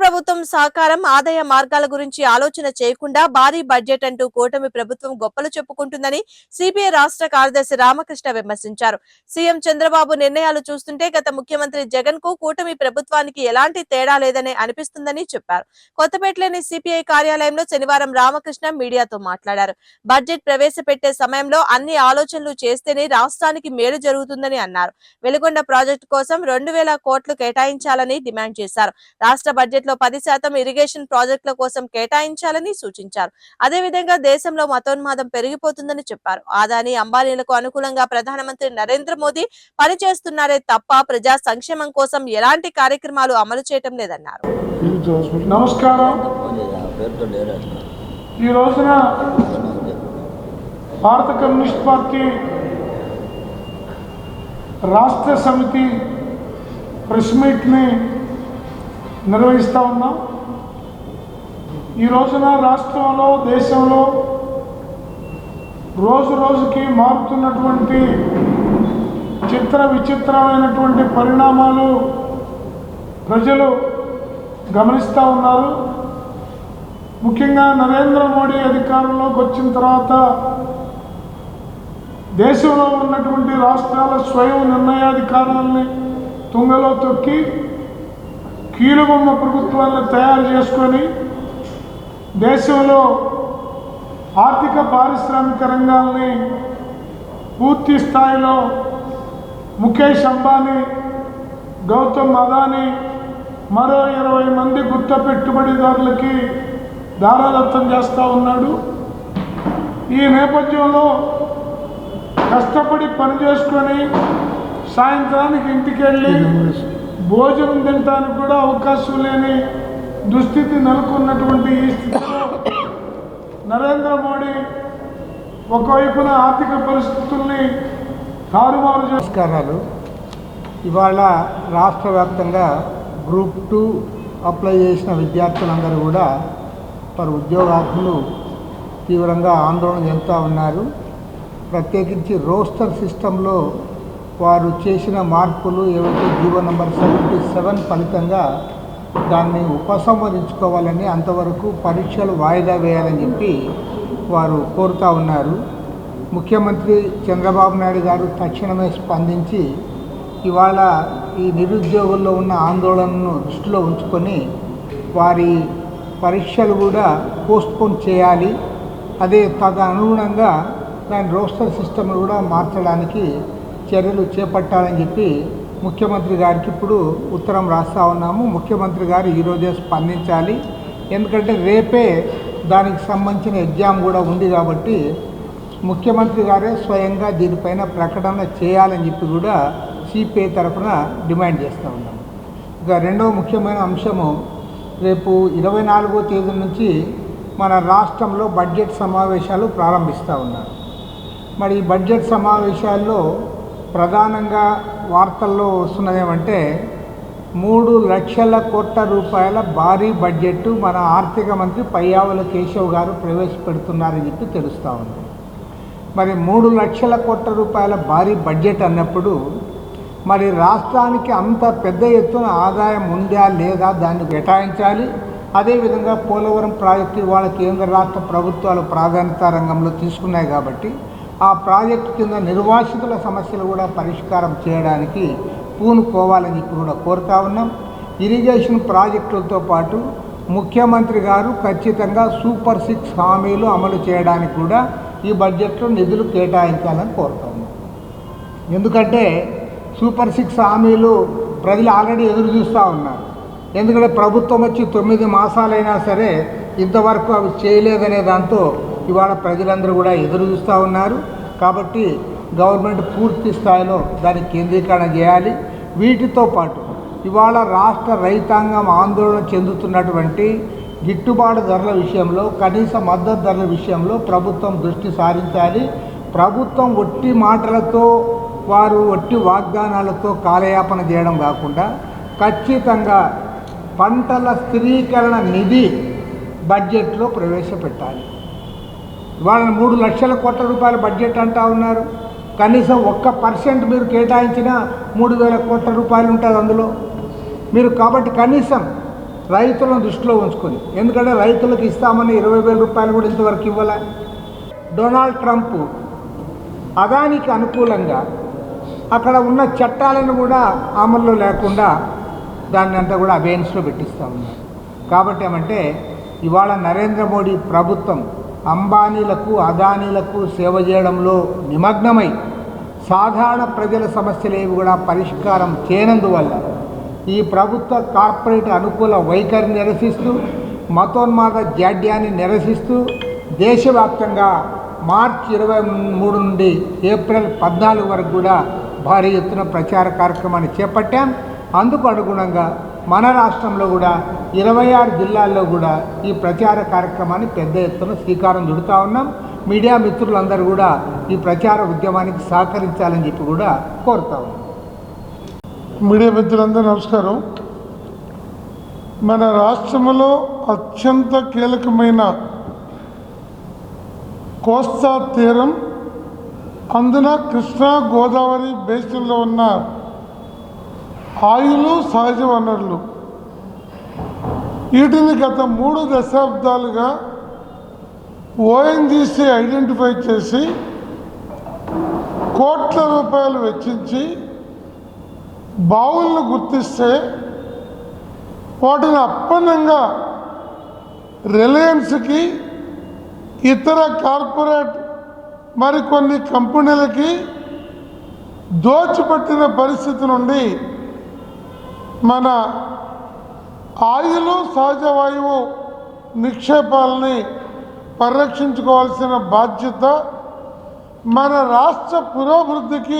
ప్రభుత్వం సహకారం ఆదాయ మార్గాల గురించి ఆలోచన చేయకుండా భారీ బడ్జెట్ అంటూ కూటమి ప్రభుత్వం గొప్పలు చెప్పుకుంటుందని సిపిఐ రాష్ట్ర కార్యదర్శి రామకృష్ణ విమర్శించారు. సీఎం చంద్రబాబు నిర్ణయాలు చూస్తుంటే గత ముఖ్యమంత్రి జగన్కు కూటమి ప్రభుత్వానికి ఎలాంటి తేడా లేదని అనిపిస్తుందని చెప్పారు. కొత్తపేటలోని సిపిఐ కార్యాలయంలో శనివారం రామకృష్ణ మీడియాతో మాట్లాడారు. బడ్జెట్ ప్రవేశపెట్టే సమయంలో అన్ని ఆలోచనలు చేస్తేనే రాష్ట్రానికి మేలు జరుగుతుందని అన్నారు. వెలుగొండ ప్రాజెక్టు కోసం రెండు వేల కోట్లు కేటాయించాలని డిమాండ్ చేశారు. రాష్ట్ర బడ్జెట్ లో పది శాతం ఇరిగేషన్ ప్రాజెక్టుల కోసం కేటాయించాలని సూచించారు. అదేవిధంగా దేశంలో మతోన్మాదం పెరిగిపోతుందని చెప్పారు. ఆదాని అంబానీలకు అనుకూలంగా ప్రధానమంత్రి నరేంద్ర మోదీ పనిచేస్తున్నారే తప్ప ప్రజా సంక్షేమం కోసం ఎలాంటి కార్యక్రమాలు అమలు చేయటం లేదన్నారు. నమస్కారం. ఈ రోజున భారత కమ్యూనిస్ట్ పార్టీ రాష్ట్ర సమితి ప్రెస్ మీట్ని నిర్వహిస్తూ ఉన్నాం. ఈ రోజున రాష్ట్రంలో దేశంలో రోజు రోజుకి మారుతున్నటువంటి చిత్ర విచిత్రమైనటువంటి పరిణామాలు ప్రజలు గమనిస్తూ ఉన్నారు. ముఖ్యంగా నరేంద్ర మోడీ అధికారంలోకి వచ్చిన తర్వాత దేశంలో ఉన్నటువంటి రాష్ట్రాల స్వయం నిర్ణయాధికారాలని తుంగలో తొక్కి కీలుబొమ్మ ప్రభుత్వాలను తయారు చేసుకొని దేశంలో ఆర్థిక పారిశ్రామిక రంగాల్ని పూర్తి స్థాయిలో ముఖేష్ అంబానీ గౌతమ్ అదానీ మరో ఇరవై మంది గుత్త పెట్టుబడిదారులకి దారాదత్తం చేస్తూ ఉన్నాడు. ఈ నేపథ్యంలో కష్టపడి పని చేసుకొని సాయంత్రానికి ఇంటికి వెళ్ళి భోజనం తినడానికి కూడా అవకాశం లేని దుస్థితి నెలకొన్నటువంటి ఈ స్థితిలో నరేంద్ర మోడీ ఒకవైపున ఆర్థిక పరిస్థితుల్ని తారుమారు చేస్తూ నమస్కారాలు. ఇవాళ రాష్ట్ర వ్యాప్తంగా గ్రూప్ టూ అప్లై చేసిన విద్యార్థులందరూ కూడా వారు ఉద్యోగార్థులు తీవ్రంగా ఆందోళన చెందుతూ ఉన్నారు. ప్రత్యేకించి రోస్టర్ సిస్టంలో వారు చేసిన మార్పులు ఏవైతే జీవో నంబర్ సెవెంటీ సెవెన్ ఫలితంగా దాన్ని ఉపసంహరించుకోవాలని అంతవరకు పరీక్షలు వాయిదా వేయాలని చెప్పి వారు కోరుతూ ఉన్నారు. ముఖ్యమంత్రి చంద్రబాబు నాయుడు గారు తక్షణమే స్పందించి ఇవాళ ఈ నిరుద్యోగుల్లో ఉన్న ఆందోళనను దృష్టిలో ఉంచుకొని వారి పరీక్షలు కూడా పోస్ట్పోన్ చేయాలి. అదే తదనుగుణంగా దాని రోస్టర్ సిస్టమ్ కూడా మార్చడానికి చర్యలు చేపట్టాలని చెప్పి ముఖ్యమంత్రి గారికి ఇప్పుడు ఉత్తరం రాస్తా ఉన్నాము. ముఖ్యమంత్రి గారు ఈరోజే స్పందించాలి. ఎందుకంటే రేపే దానికి సంబంధించిన ఎగ్జామ్ కూడా ఉంది కాబట్టి ముఖ్యమంత్రి గారే స్వయంగా దీనిపైన ప్రకటన చేయాలని చెప్పి కూడా సిపిఐ తరఫున డిమాండ్ చేస్తూ ఉన్నాం. ఇక రెండవ ముఖ్యమైన అంశము రేపు ఇరవై నాలుగో తేదీ నుంచి మన రాష్ట్రంలో బడ్జెట్ సమావేశాలు ప్రారంభిస్తూ ఉన్నారు. మరి ఈ బడ్జెట్ సమావేశాల్లో ప్రధానంగా వార్తల్లో వస్తున్నదేమంటే మూడు లక్షల కోట్ల రూపాయల భారీ బడ్జెట్ మన ఆర్థిక మంత్రి పయ్యావుల కేశవ్ గారు ప్రవేశపెడుతున్నారని చెప్పి తెలుస్తూ ఉంది. మరి మూడు లక్షల కోట్ల రూపాయల భారీ బడ్జెట్ అన్నప్పుడు మరి రాష్ట్రానికి అంత పెద్ద ఎత్తున ఆదాయం ఉందా లేదా దాన్ని కేటాయించాలి. అదేవిధంగా పోలవరం ప్రాజెక్టు ఇవాళ కేంద్ర రాష్ట్ర ప్రభుత్వాలు ప్రాధాన్యత రంగంలో తీసుకున్నాయి కాబట్టి ఆ ప్రాజెక్టు కింద నిర్వాసితుల సమస్యలు కూడా పరిష్కారం చేయడానికి పూనుకోవాలని ఇప్పుడు కూడా కోరుతా ఉన్నాం. ఇరిగేషన్ ప్రాజెక్టులతో పాటు ముఖ్యమంత్రి గారు ఖచ్చితంగా సూపర్ సిక్స్ హామీలు అమలు చేయడానికి కూడా ఈ బడ్జెట్లో నిధులు కేటాయించాలని కోరుతా ఉన్నాం. ఎందుకంటే సూపర్ సిక్స్ హామీలు ప్రజలు ఆల్రెడీ ఎదురు చూస్తూ ఉన్నారు. ఎందుకంటే ప్రభుత్వం వచ్చి తొమ్మిది మాసాలైనా సరే ఇంతవరకు అవి చేయలేదనే దాంతో ఇవాళ ప్రజలందరూ కూడా ఎదురు చూస్తూ ఉన్నారు. కాబట్టి గవర్నమెంట్ పూర్తి స్థాయిలో దాన్ని కేంద్రీకరణ చేయాలి. వీటితో పాటు ఇవాళ రాష్ట్ర రైతాంగం ఆందోళన చెందుతున్నటువంటి గిట్టుబాటు ధరల విషయంలో కనీస మద్దతు ధరల విషయంలో ప్రభుత్వం దృష్టి సారించాలి. ప్రభుత్వం ఒట్టి మాటలతో వారు ఒట్టి వాగ్దానాలతో కాలయాపన చేయడం కాకుండా ఖచ్చితంగా పంటల స్థిరీకరణ నిధి బడ్జెట్లో ప్రవేశపెట్టాలి. వాళ్ళని మూడు లక్షల కోట్ల రూపాయల బడ్జెట్ అంటా ఉన్నారు. కనీసం ఒక్క పర్సెంట్ మీరు కేటాయించిన మూడు వేల కోట్ల రూపాయలు ఉంటుంది అందులో. మీరు కాబట్టి కనీసం రైతులను దృష్టిలో ఉంచుకొని ఎందుకంటే రైతులకు ఇస్తామని ఇరవై వేల రూపాయలు కూడా ఇంతవరకు ఇవ్వాల. డొనాల్డ్ ట్రంప్ అదానికి అనుకూలంగా అక్కడ ఉన్న చట్టాలను కూడా అమల్లో లేకుండా దాన్ని అంతా కూడా అబేన్స్లో పెట్టిస్తూ ఉన్నారు. కాబట్టి ఏమంటే ఇవాళ నరేంద్ర మోడీ ప్రభుత్వం అంబానీలకు అదానీలకు సేవ చేయడంలో నిమగ్నమై సాధారణ ప్రజల సమస్యలు ఏవి కూడా పరిష్కారం చేయనందువల్ల ఈ ప్రభుత్వ కార్పొరేట్ అనుకూల వైఖరిని నిరసిస్తూ మతోన్మాద జాడ్యాన్ని నిరసిస్తూ దేశవ్యాప్తంగా మార్చి ఇరవై మూడు నుండి ఏప్రిల్ పద్నాలుగు వరకు కూడా భారీ ఎత్తున ప్రచార కార్యక్రమాన్ని చేపట్టాం. అందుకు అనుగుణంగా మన రాష్ట్రంలో కూడా ఇరవై ఆరు జిల్లాల్లో కూడా ఈ ప్రచార కార్యక్రమాన్ని పెద్ద ఎత్తున శ్రీకారం చుడుతూ ఉన్నాం. మీడియా మిత్రులందరూ కూడా ఈ ప్రచార ఉద్యమానికి సహకరించాలని చెప్పి కూడా కోరుతా ఉన్నాం. మీడియా మిత్రులందరూ నమస్కారం. మన రాష్ట్రంలో అత్యంత కీలకమైన కోస్తా తీరం అందున కృష్ణా గోదావరి బేసిన్లో ఉన్న ఆయులు సహజ వనరులు. వీటిని గత మూడు దశాబ్దాలుగా ఓఎన్జీసీ ఐడెంటిఫై చేసి కోట్ల రూపాయలు వెచ్చించి బావులను గుర్తిస్తే వాటిని అప్పన్నంగా రిలయన్స్కి ఇతర కార్పొరేట్ మరికొన్ని కంపెనీలకి దోచిపట్టిన పరిస్థితి నుండి మన ఆయులు సహజ వాయువు నిక్షేపాలని పరిరక్షించుకోవాల్సిన బాధ్యత మన రాష్ట్ర పురోభివృద్ధికి